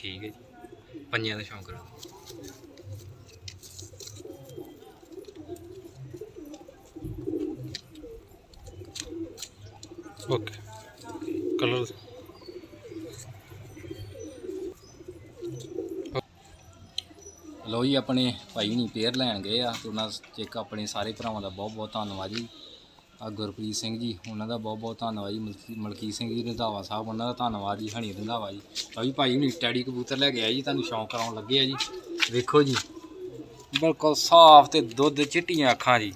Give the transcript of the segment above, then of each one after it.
ਠੀਕ ਹੈ ਜੀ। ਪੰਜਿਆਂ ਦਾ ਸ਼ੌਂਕ ਰੱਖਦੇ ਓਕੇ। ਕਲਰ ਲੋ ਜੀ, ਆਪਣੇ ਭਾਈ ਨਹੀਂ ਪੇਅਰ ਲੈਣ ਗਏ ਆ ਤੇ ਉਹਨਾਂ ਚ ਇੱਕ ਆਪਣੇ ਸਾਰੇ ਭਰਾਵਾਂ ਦਾ ਬਹੁਤ ਬਹੁਤ ਧੰਨਵਾਦ ਜੀ। ਆ ਗੁਰਪ੍ਰੀਤ ਸਿੰਘ ਜੀ, ਉਹਨਾਂ ਦਾ ਬਹੁਤ ਬਹੁਤ ਧੰਨਵਾਦ ਜੀ। ਮਲਕੀ- ਮਲਕੀਤ ਸਿੰਘ ਜੀ, ਰੰਧਾਵਾ ਸਾਹਿਬ, ਉਹਨਾਂ ਦਾ ਧੰਨਵਾਦ ਜੀ, ਹਣੀ ਰੰਧਾਵਾ ਜੀ। ਲਓ ਜੀ ਭਾਈ ਹੁਣੀ ਟੈਡੀ ਕਬੂਤਰ ਲੈ ਕੇ ਆਏ ਜੀ, ਤੁਹਾਨੂੰ ਸ਼ੌਂਕ ਕਰਾਉਣ ਲੱਗੇ ਆ ਜੀ। ਵੇਖੋ ਜੀ। ਬਿਲਕੁਲ ਸਾਫ਼ ਤੇ ਦੁੱਧ ਚਿੱਟੀਆਂ ਅੱਖਾਂ ਜੀ।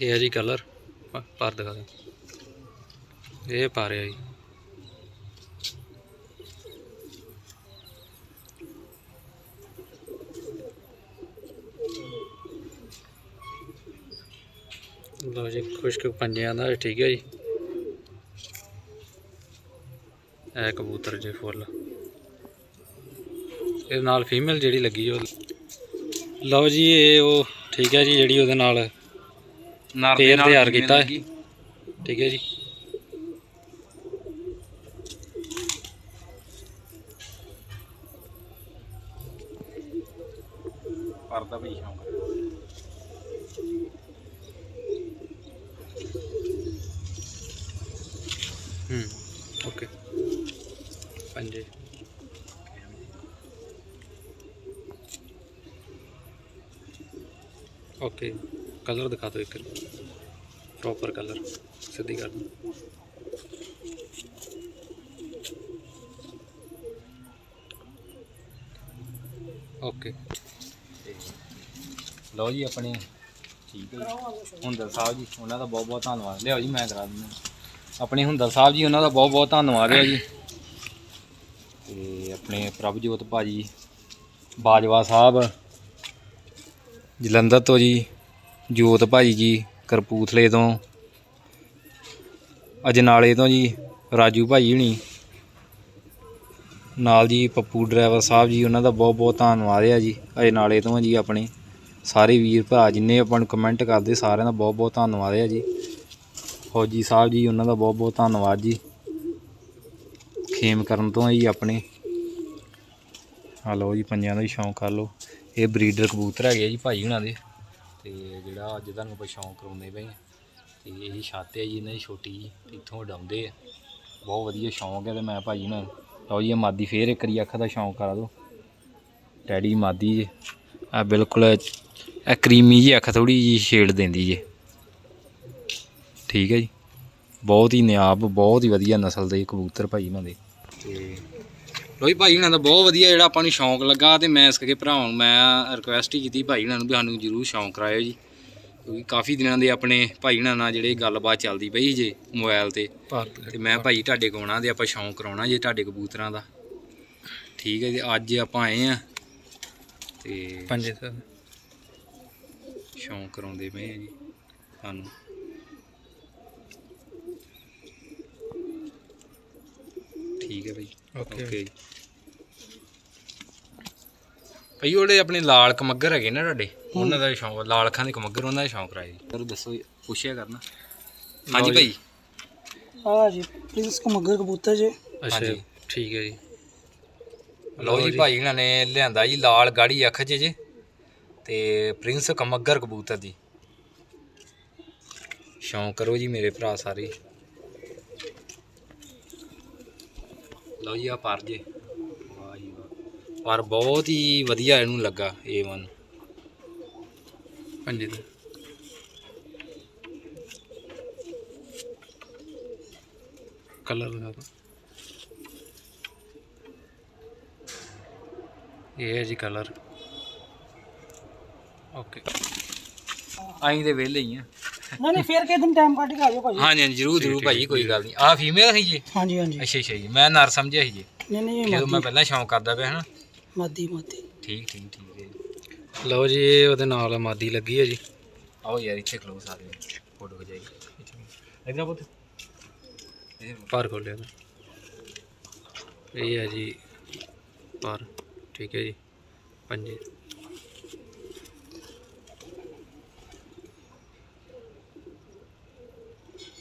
ਇਹ ਹੈ ਜੀ ਕਲਰ ਪਰ ਦਿਖਾ ਦੇ। ਇਹ ਪਾ ਰਿਹਾ ਜੀ। ਲੋ ਜੀ, ਖੁਸ਼ਕ ਪੰਜਿਆਂ ਦਾ ਠੀਕ ਹੈ ਜੀ। ਇਹ ਕਬੂਤਰ ਜੇ ਫੁੱਲ। ਇਹ ਨਾਲ ਫੀਮੇਲ ਜਿਹੜੀ ਲੱਗੀ ਉਹ। ਲਓ ਜੀ, ਇਹ ਉਹ ਠੀਕ ਹੈ ਜੀ, ਜਿਹੜੀ ਉਹਦੇ ਨਾਲ ਨਰ ਪੇਅਰ ਨਾਲ ਤਿਆਰ ਕਿਵੇਂ ਕੀਤਾ ਹੈ। ਲੱਗੀ? ਠੀਕ ਹੈ ਜੀ ਕਰਦਾ ਵੀ ਸ਼ੌਂਕ ਹੂੰ ਓਕੇ ਪੰਜੇ ਓਕੇ ਕਲਰ ਦਿਖਾ ਦਿਓ ਇੱਕ। ਪ੍ਰੋਪਰ ਕਲਰ, ਸਿੱਧੀ ਕਰ ਦਿਓ ਓਕੇ। ਲਓ ਜੀ ਆਪਣੇ, ਠੀਕ ਹੈ ਜੀ। ਹੁੰਦਲ ਸਾਹਿਬ ਜੀ, ਉਹਨਾਂ ਦਾ ਬਹੁਤ ਬਹੁਤ ਧੰਨਵਾਦ। ਲਿਆਓ ਜੀ, ਮੈਂ ਕਰਾ ਦਿੰਦਾ। ਆਪਣੇ ਹੁੰਦਲ ਸਾਹਿਬ ਜੀ, ਉਹਨਾਂ ਦਾ ਬਹੁਤ ਬਹੁਤ ਧੰਨਵਾਦ ਹੈ ਜੀ। ਤੇ ਆਪਣੇ ਪ੍ਰਭਜੋਤ ਭਾਜੀ, ਬਾਜਵਾ ਸਾਹਿਬ, ਜਲੰਧਰ ਤੋਂ ਜੀ। ਜੋਤ ਭਾਈ ਜੀ, ਕਰਪੂਥਲੇ ਤੋਂ। ਅਜਨਾਲੇ ਤੋਂ ਜੀ, ਰਾਜੂ ਭਾਈ ਹੁਣੀ। ਨਾਲ ਜੀ ਪੱਪੂ ਡਰਾਈਵਰ ਸਾਹਿਬ ਜੀ, ਉਹਨਾਂ ਦਾ ਬਹੁਤ ਬਹੁਤ ਧੰਨਵਾਦ ਆ ਜੀ। ਅਜਨਾਲੇ ਤੋਂ ਜੀ ਆਪਣੇ। ਸਾਰੇ ਵੀਰ ਭਰਾ ਜਿੰਨੇ ਆਪਾਂ ਨੂੰ ਕਮੈਂਟ ਕਰਦੇ, ਸਾਰਿਆਂ ਦਾ ਬਹੁਤ ਬਹੁਤ ਧੰਨਵਾਦ ਆ ਜੀ। ਫੌਜੀ ਸਾਹਿਬ ਜੀ, ਉਹਨਾਂ ਦਾ ਬਹੁਤ ਬਹੁਤ ਧੰਨਵਾਦ ਜੀ। ਖੇਮ ਕਰਨ ਤੋਂ ਜੀ ਆਪਣੇ। ਹਲੋ ਜੀ, ਪੰਜਾਂ ਦਾ ਹੀ ਸ਼ੌਂਕ ਕਰ ਲਓ। ਇਹ ਬਰੀਡਰ ਕਬੂਤਰ ਹੈਗੇ ਆ ਜੀ ਭਾਈ ਉਹਨਾਂ ਦੇ। ਤੇ ਜਿਹੜਾ ਅੱਜ ਤੁਹਾਨੂੰ ਆਪਾਂ ਸ਼ੌਂਕ ਕਰਾਉਂਦੇ ਪਏ ਆ ਤੇ ਇਹ ਛੱਤ ਹੈ ਜੀ, ਇਹਨਾਂ ਦੀ ਛੋਟੀ ਜੀ, ਤੇ ਇੱਥੋਂ ਉਡਾਉਂਦੇ ਆ। ਬਹੁਤ ਵਧੀਆ ਸ਼ੌਂਕ ਹੈ ਤੇ ਮੈਂ ਭਾਈ ਹੁਣਾਂ ਨੂੰ, ਲਓ ਜੀ, ਇਹ ਮਾਦੀ ਫੇਰ ਇੱਕ ਵਾਰੀ ਅੱਖ ਦਾ ਸ਼ੌਂਕ ਕਰਾ ਦਿਓ। ਡੈਡੀ ਮਾਦੀ ਜੀ ਆ ਬਿਲਕੁਲ ਇਹ ਕਰੀਮੀ ਜੀ ਅੱਖ ਥੋੜੀ ਜੀ ਸ਼ੇਡ ਦਿੰਦੀ ਜੇ। ਠੀਕ ਹੈ ਜੀ। ਬਹੁਤ ਹੀ ਨਿਆਬ, ਬਹੁਤ ਹੀ ਵਧੀਆ ਨਸਲ ਦੇ ਕਬੂਤਰ ਭਾਈ ਇਹਨਾਂ ਦੇ। ਤੇ ਲੋਈ ਭਾਈ ਇਹਨਾਂ ਦਾ ਬਹੁਤ ਵਧੀਆ ਜਿਹੜਾ ਆਪਾਂ ਨੂੰ ਸ਼ੌਂਕ ਲੱਗਾ ਤੇ ਮੈਂ ਇਸ ਕਰਕੇ ਭਰਾਵਾਂ ਨੂੰ ਮੈਂ ਰਿਕੁਐਸਟ ਹੀ ਕੀਤੀ ਭਾਈ ਇਹਨਾਂ ਨੂੰ ਵੀ ਸਾਨੂੰ ਜ਼ਰੂਰ ਸ਼ੌਂਕ ਕਰਾਇਓ ਜੀ। ਕਿਉਂਕਿ ਕਾਫੀ ਦਿਨਾਂ ਦੇ ਆਪਣੇ ਭਾਈ ਇਹਨਾਂ ਨਾਲ ਜਿਹੜੇ ਗੱਲਬਾਤ ਚੱਲਦੀ ਪਈ ਜੇ ਮੋਬਾਈਲ ਤੇ। ਤੇ ਮੈਂ ਭਾਈ ਤੁਹਾਡੇ ਕੋਲ ਆਉਣਾ ਤੇ ਆਪਾਂ ਸ਼ੌਂਕ ਕਰਾਉਣਾ ਜੇ ਤੁਹਾਡੇ ਕਬੂਤਰਾਂ ਦਾ। ਠੀਕ ਹੈ ਜੀ ਅੱਜ ਆਪਾਂ ਆਏ ਆ ਤੇ ਪੰਜੇ ਸਰ ਸ਼ੌਂਕ ਕਰਾਉਂਦੇ ਪਏ ਆ ਜੀ ਸਾਨੂੰ। ਠੀਕ ਹੈ ਭਾਈ ਓਕੇ ਓਕੇ ਜੀ। ਭਾਈ ਉਹਦੇ ਆਪਣੇ ਲਾਲ ਕਮੱਗਰ ਹੈਗੇ ਨਾ ਤੁਹਾਡੇ ਉਹਨਾਂ ਦਾ ਵੀ ਸ਼ੌਂਕ ਲਾਲ ਅੱਖਾਂ ਦੇ ਕਮੱਗਰ ਉਹਨਾਂ ਦਾ ਸ਼ੌਂਕ ਰਾਏ ਜੀ। ਸਰ ਦੱਸੋ ਪੁੱਛਿਆ ਕਰਨਾ। ਹਾਂਜੀ ਲਓ ਜੀ। ਭਾਈ ਹਾਂ ਜੀ ਪ੍ਰਿੰਸ ਕਮੱਗਰ ਕਬੂਤਰ ਜੀ। ਅੱਛਾ ਹਾਂਜੀ। ਠੀਕ ਹੈ ਜੀ। ਲਓ ਜੀ। ਭਾਈ ਇਹਨਾਂ ਨੇ ਲਿਆਂਦਾ ਜੀ ਲਾਲ ਗਾੜੀ ਅੱਖ 'ਚ ਜੇ ਤੇ ਪ੍ਰਿੰਸ ਕਮੱਗਰ ਕਬੂਤਰ ਦੀ। ਸ਼ੌਂਕ ਕਰੋ ਜੀ ਮੇਰੇ ਭਰਾ ਸਾਰੇ। ਲਓ ਜੀ ਆ ਪਰ ਜੇ। ਵਾਹ ਜੀ ਵਾਹ। ਪਰ ਬਹੁਤ ਹੀ ਵਧੀਆ ਇਹਨੂੰ ਲੱਗਾ A1 ਪੰਜੇ ਦਾ ਕਲਰ ਦਿਖਾ ਇਹ ਹੈ ਜੀ ਕਲਰ। ਓਕੇ। ਆਈ ਦੇ ਵਿਹਲੇ ਹੀ ਆ। ਨਹੀਂ ਨਹੀਂ ਫੇਰ ਕਿਸੇ ਦਿਨ ਟਾਈਮ ਕੱਢ ਕੇ ਆ ਜਾਓ ਭਾਜੀ। ਹਾਂਜੀ ਹਾਂਜੀ ਜਰੂਰ ਜਰੂਰ ਭਾਈ ਕੋਈ ਗੱਲ ਨਹੀਂ। ਆ ਫੀਮੇਲ ਹੈ ਜੀ? ਹਾਂਜੀ ਹਾਂਜੀ। ਅੱਛਾ ਅੱਛਾ ਜੀ ਮੈਂ ਨਰ ਸਮਝਿਆ ਸੀ ਜੀ। ਨਹੀਂ ਨਹੀਂ ਇਹ ਜਦੋਂ ਮੈਂ ਪਹਿਲਾਂ ਸ਼ੌਂਕ ਕਰਦਾ ਪਿਆ ਹਨਾ। ਮਾਦੀ ਮਾਦੀ। ਠੀਕ ਠੀਕ ਠੀਕ ਹੈ ਜੀ। ਲਓ ਜੀ ਇਹ ਉਹਦੇ ਨਾਲ ਮਾਦੀ ਲੱਗੀ ਹੈ ਜੀ। ਆਓ ਯਾਰ ਇੱਥੇ ਖਲੋ ਸਾਰੇ। ਫੋਟੋ ਖਿਚਾਈ। ਇਧਰ ਪੁੱਤ। ਪਰ ਖੋਲਿਆ ਨਾ ਇਹ ਹੈ ਜੀ ਪਰ ਠੀਕ ਹੈ ਜੀ। ਪੰਜੇ।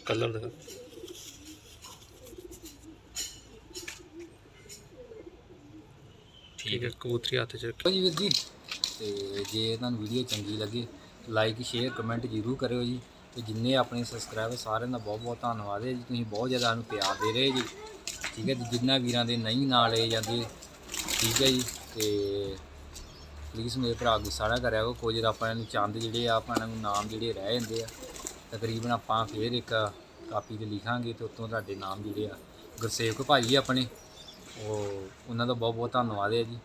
ਕਲਰ ਦਿਖਾ ਠੀਕ ਹੈ ਕਬੂਤਰੀ ਹੱਥ ਚ ਰੱਖੀ ਜੀ ਵੀਰ ਜੀ ਤੇ ਜੇ ਤੁਹਾਨੂੰ ਵੀਡੀਓ ਚੰਗੀ ਲੱਗੇ ਲਾਈਕ ਸ਼ੇਅਰ ਕਮੈਂਟ ਜ਼ਰੂਰ ਕਰਿਓ ਜੀ। ਤੇ ਜਿੰਨੇ ਆਪਣੇ ਸਬਸਕ੍ਰਾਈਬਰ ਸਾਰਿਆਂ ਦਾ ਬਹੁਤ ਬਹੁਤ ਧੰਨਵਾਦ ਹੈ ਜੀ। ਤੁਸੀਂ ਬਹੁਤ ਜ਼ਿਆਦਾ ਸਾਨੂੰ ਪਿਆਰ ਦੇ ਰਹੇ ਜੀ। ਠੀਕ ਹੈ ਜੀ ਜਿੰਨਾ ਵੀਰਾਂ ਦੇ ਨਹੀਂ ਨਾਲ ਲਏ ਜਾਂਦੇ ਠੀਕ ਹੈ ਜੀ। ਤੇ ਪਲੀਜ਼ ਮੇਰੇ ਭਰਾ ਗੁੱਸਾ ਨਾ ਕਰਿਆ ਕਰੋ। ਕੁਝ ਆਪਾਂ ਨੂੰ ਚੰਦ ਜਿਹੜੇ ਆ ਆਪਾਂ ਨੂੰ ਨਾਮ ਜਿਹੜੇ ਰਹਿ ਜਾਂਦੇ ਆ ਤਕਰੀਬਨ ਆਪਾਂ ਫੇਰ ਇੱਕ ਕਾਪੀ ਤੇ ਲਿਖਾਂਗੇ ਤੇ ਉੱਤੋਂ ਤੁਹਾਡੇ ਨਾਮ ਜਿਹੜੇ ਆ, ਗੁਰਸੇਵਕ ਭਾਜੀ ਆਪਣੇ, ਉਹ ਉਹਨਾਂ ਦਾ ਬਹੁਤ ਬਹੁਤ ਧੰਨਵਾਦ ਹੈ ਜੀ।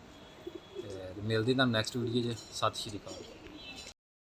ਤੇ ਮਿਲਦੇ ਤੁਹਾਨੂੰ ਨੈਕਸਟ ਵੀਡੀਓ 'ਚ। ਸਤਿ ਸ਼੍ਰੀ ਅਕਾਲ।